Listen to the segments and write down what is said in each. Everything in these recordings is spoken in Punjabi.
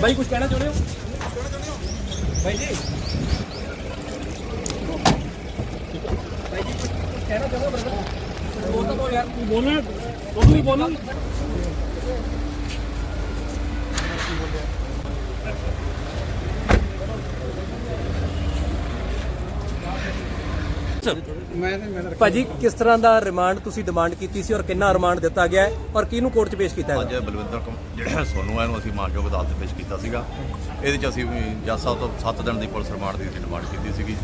ਬਾਈ ਕੁਝ ਕਹਿਣਾ ਚਾਹੁੰਦੇ ਹੋ? ਬਾਈ ਜੀ। ਬਾਈ ਜੀ ਕੁਝ ਕਹਿਣਾ ਚਾਹੁੰਦੇ ਹੋ ਬ੍ਰਦਰ ਬੋਲ ਤਾਂ ਦੋ ਯਾਰ ਬੋਲਣਾ ਤੁਹਾਨੂੰ ਵੀ ਬੋਲਣਾ ਭਾਜੀ ਕਿਸ ਤਰ੍ਹਾਂ ਦਾ ਰਿਮਾਂਡ ਤੁਸੀਂ ਡਿਮਾਂਡ ਕੀਤੀ ਸੀ ਔਰ ਕਿੰਨਾ ਰਿਮਾਂਡ ਦਿੱਤਾ ਗਿਆ ਹੈ ਔਰ ਕਿਹਨੂੰ ਕੋਰਟ 'ਚ ਪੇਸ਼ ਕੀਤਾ ਅੱਜ ਹੈ ਬਲਵਿੰਦਰ ਕੌਰ ਜਿਹੜਾ ਸੋਨੂ ਹੈ ਇਹਨੂੰ ਅਸੀਂ ਮਾਨਯੋਗ ਅਦਾਲਤ 'ਚ ਪੇਸ਼ ਕੀਤਾ ਸੀਗਾ। ਇਹਦੇ 'ਚ ਅਸੀਂ ਜੱਜ ਸਾਹਿਬ ਤੋਂ 7 ਦਿਨ ਦੀ ਪੁਲਿਸ ਰਿਮਾਂਡ ਦੀ ਡਿਮਾਂਡ ਕੀਤੀ ਸੀਗੀ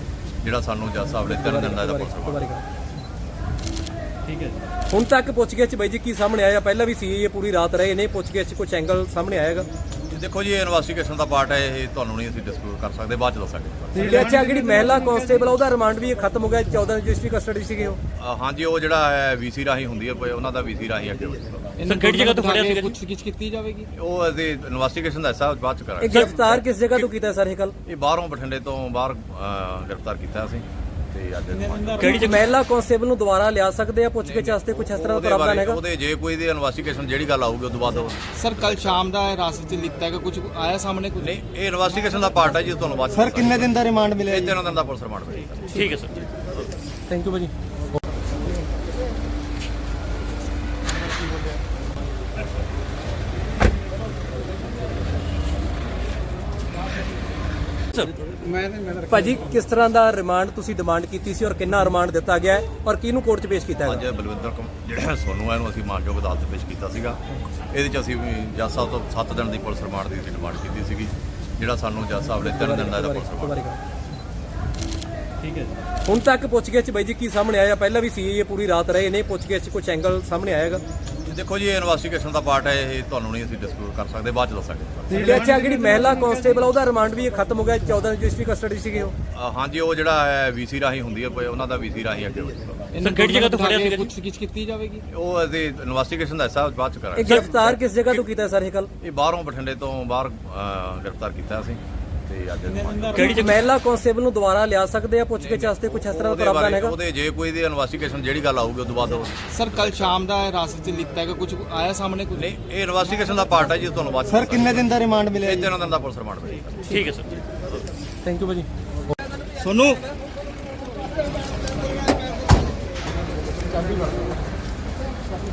ਜਿਹੜਾ ਸਾਨੂੰ ਜੱਜ ਸਾਹਿਬ ਨੇ 3 ਦਿਨ ਦਾ ਇਹਦਾ ਪੁਲਿਸ ਰਿਮਾਂਡ ਠੀਕ ਹੈ ਹੁਣ ਤੱਕ ਪੁੱਛਗਿੱਛ ਬਾਈ ਜੀ ਕੀ ਸਾਹਮਣੇ ਆਇਆ? ਪਹਿਲਾਂ ਵੀ ਸੀ ਇਹ ਪੂਰੀ ਰਾਤ ਰਹੇ ਨੇ ਪੁੱਛਗਿੱਛ ਕੁਝ ਐਂਗਲ ਸਾਹਮਣੇ ਆਏਗਾ ਦੇਖੋ ਜੀ ਇਹ ਇਨਵੈਸਟੀਗੇਸ਼ਨ ਦਾ ਪਾਰਟ ਹੈ ਇਹ ਤੁਹਾਨੂੰ ਨਹੀਂ ਅਸੀਂ ਡਿਸਕਲੋਜ਼ ਕਰ ਸਕਦੇ ਬਾਅਦ ਚ ਦੱਸਾਂਗੇ। ਤੇ ਅੱਛਾ ਜਿਹੜੀ ਮਹਿਲਾ ਕਾਂਸਟੇਬਲ ਉਹਦਾ ਰਿਮਾਂਡ ਵੀ ਖਤਮ ਹੋ ਗਿਆ 14 ਰਜਿਸਟਰੀ ਕਸਟਡੀ ਸੀਗੇ ਉਹ। ਅ, ਹਾਂਜੀ ਉਹ ਜਿਹੜਾ ਹੈ ਵੀਸੀ ਰਾਹੀਂ ਹੁੰਦੀ ਹੈ ਉਹਨਾਂ ਦਾ ਵੀਸੀ ਰਾਹੀਂ ਅੱਗੇ ਹੋਵੇਗਾ ਸਰ ਕਿਹੜੀ ਜਗ੍ਹਾ ਤੋਂ ਫੜਿਆ ਸੀਗਾ ਪੁੱਛਗਿੱਛ ਕੀਤੀ ਜਾਵੇਗੀ। ਉਹ ਅਸੀਂ ਇਨਵੈਸਟੀਗੇਸ਼ਨ ਦਾ ਹਿੱਸਾ ਬਾਅਦ ਚ ਇਹ ਕਰਾਂਗੇ ਗ੍ਰਿਫਤਾਰ ਕਿਸ ਜਗ੍ਹਾ ਤੋਂ ਕੀਤਾ ਸਰ ਇਹ ਕੱਲ ਇਹ ਬਾਹਰੋਂ ਬਠਿੰਡੇ ਤੋਂ ਬਾਹਰ ਅ, ਗ੍ਰਿਫਤਾਰ ਕੀਤਾ ਅਸੀਂ। ਤੇ ਅੱਜ ਕਿਹੜੀ ਮਹਿਲਾ ਕਾਂਸਟੇਬਲ ਨੂੰ ਦੁਬਾਰਾ ਲਿਆ ਸਕਦੇ ਆ ਪੁੱਛਗਿੱਛ ਵਾਸਤੇ ਕੁਝ ਇਸ ਤਰ੍ਹਾਂ ਦਾ ਪ੍ਰਾਵਧਾਨ ਹੈਗਾ? ਉਹਦੇ ਜੇ ਕੋਈ ਦੀ ਇਨਵੈਸਟੀਗੇਸ਼ਨ ਜਿਹੜੀ ਗੱਲ ਆਊਗੀ ਉਹ ਤੋਂ ਬਾਅਦ ਸਰ ਕੱਲ ਸ਼ਾਮ ਦਾ ਰਾਸਤੇ ਚ ਲਿਖਤਾ ਹੈਗਾ ਕੁਝ ਆਇਆ ਸਾਹਮਣੇ ਕੁਝ ਨਹੀਂ ਇਹ ਇਨਵੈਸਟੀਗੇਸ਼ਨ ਦਾ ਪਾਰਟ ਹੈ ਜੀ ਤੁਹਾਨੂੰ ਬਾਅਦ ਸਰ ਕਿੰਨੇ ਦਿਨ ਦਾ ਰਿਮਾਂਡ ਮਿਲਿਆ ਇਹ ਤਿੰਨ ਦਿਨ ਦਾ ਪੁਲਿਸ ਰਿਮਾਂਡ ਮਿਲੇਗਾ। ਠੀਕ ਹੈ ਸਰ। ਥੈਂਕ ਯੂ ਭਾਜੀ। ਭਾਜੀ ਕਿਸ ਤਰ੍ਹਾਂ ਦਾ ਰਿਮਾਂਡ ਤੁਸੀਂ ਡਿਮਾਂਡ ਕੀਤੀ ਸੀ ਔਰ ਕਿੰਨਾ ਰਿਮਾਂਡ ਦਿੱਤਾ ਗਿਆ ਹੈ? ਔਰ ਕਿਹਨੂੰ ਕੋਰਟ 'ਚ ਪੇਸ਼ ਕੀਤਾ ਹੈ ਅੱਜ ਬਲਵਿੰਦਰ ਕੌਰ ਜਿਹੜਾ ਸੋਨੂ ਹੈ ਇਹਨੂੰ ਅਸੀਂ ਮਾਨਯੋਗ ਅਦਾਲਤ 'ਚ ਪੇਸ਼ ਕੀਤਾ ਸੀਗਾ। ਇਹਦੇ 'ਚ ਅਸੀਂ ਵੀ ਜੱਜ ਸਾਹਿਬ ਤੋਂ 7 ਦਿਨ ਦੀ ਪੁਲਿਸ ਰਿਮਾਂਡ ਦੀ ਡਿਮਾਂਡ ਕੀਤੀ ਸੀਗੀ। ਜਿਹੜਾ ਸਾਨੂੰ ਜੱਜ ਸਾਹਿਬ ਨੇ 3 ਦਿਨ ਦਾ ਇਹਦਾ ਪੁਲਿਸ ਰਿਮਾਂਡ ਠੀਕ ਹੈ ਹੁਣ ਤੱਕ ਪੁੱਛਗਿੱਛ ਬਾਈ ਜੀ ਕੀ ਸਾਹਮਣੇ ਆਇਆ? ਪਹਿਲਾਂ ਵੀ ਸੀ ਇਹ ਪੂਰੀ ਰਾਤ ਰਹੇ ਨੇ ਪੁੱਛਗਿੱਛ ਕੁਝ ਐਂਗਲ ਸਾਹਮਣੇ ਆਏਗਾ ਦੇਖੋ ਜੀ ਇਹ ਇਨਵੈਸਟੀਗੇਸ਼ਨ ਦਾ ਪਾਰਟ ਹੈ ਇਹ ਤੁਹਾਨੂੰ ਨਹੀਂ ਅਸੀਂ ਡਿਸਕਲੋਜ਼ ਕਰ ਸਕਦੇ ਬਾਅਦ ਚ ਦੱਸਾਂਗੇ। ਤੇ ਅੱਛਾ ਜਿਹੜੀ ਮਹਿਲਾ ਕਾਂਸਟੇਬਲ ਉਹਦਾ ਰਿਮਾਂਡ ਵੀ ਖਤਮ ਹੋ ਗਿਆ 14 ਰਜਿਸਟਰੀ ਕਸਟਡੀ ਸੀਗੇ ਉਹ। ਅ, ਹਾਂਜੀ ਉਹ ਜਿਹੜਾ ਹੈ ਵੀਸੀ ਰਾਹੀਂ ਹੁੰਦੀ ਹੈ ਕੋਈ ਉਹਨਾਂ ਦਾ ਵੀਸੀ ਰਾਹੀਂ ਅੱਗੇ ਹੋਵੇਗਾ ਸਰ ਕਿਹੜੀ ਜਗ੍ਹਾ ਤੋਂ ਫੜਿਆ ਸੀਗਾ ਪੁੱਛਗਿੱਛ ਕੀਤੀ ਜਾਵੇਗੀ। ਉਹ ਅਸੀਂ ਇਨਵੈਸਟੀਗੇਸ਼ਨ ਦਾ ਹਿੱਸਾ ਬਾਅਦ ਚ ਇਹ ਕਰਾਂਗੇ ਗ੍ਰਿਫਤਾਰ ਕਿਸ ਜਗ੍ਹਾ ਤੋਂ ਕੀਤਾ ਸਰ ਇਹ ਕੱਲ ਇਹ ਬਾਹਰੋਂ ਬਠਿੰਡੇ ਤੋਂ ਬਾਹਰ ਅ, ਗ੍ਰਿਫਤਾਰ ਕੀਤਾ ਅਸੀਂ। ਤੇ ਅੱਜ remand ਕਿਹੜੀ ਮਹਿਲਾ ਕਾਂਸਟੇਬਲ ਨੂੰ ਦੁਬਾਰਾ ਲਿਆ ਸਕਦੇ ਆ ਪੁੱਛਗਿੱਛ ਵਾਸਤੇ ਕੁਝ ਇਸ ਤਰ੍ਹਾਂ ਦਾ ਉਹਦੇ ਪ੍ਰਾਵਧਾਨ ਬਾਰੇ ਹੈਗਾ? ਉਹਦੇ ਜੇ ਕੋਈ ਦੀ ਇਨਵੈਸਟੀਗੇਸ਼ਨ ਜਿਹੜੀ ਗੱਲ ਆਊਗੀ ਉਹ ਤੋਂ ਬਾਅਦ ਉਹ ਸਰ ਕੱਲ ਸ਼ਾਮ ਦਾ ਰਾਸਤੇ ਚ ਲਿਖਤਾ ਹੈਗਾ ਕੁਝ ਆਇਆ ਸਾਹਮਣੇ ਕੁਝ ਨਹੀਂ ਇਹ ਇਨਵੈਸਟੀਗੇਸ਼ਨ ਦਾ ਪਾਰਟ ਹੈ ਜੀ ਤੁਹਾਨੂੰ ਬਾਅਦ ਸਰ ਕਿੰਨੇ ਦਿਨ ਦਾ ਰਿਮਾਂਡ ਮਿਲਿਆ ਇਹ ਤਿੰਨ ਦਿਨ ਦਾ ਪੁਲਿਸ ਰਿਮਾਂਡ ਮਿਲੇਗਾ ਠੀਕ ਹੈ ਸਰ। ਥੈਂਕ ਯੂ ਭਾਜੀ। ਸੋਨੂ?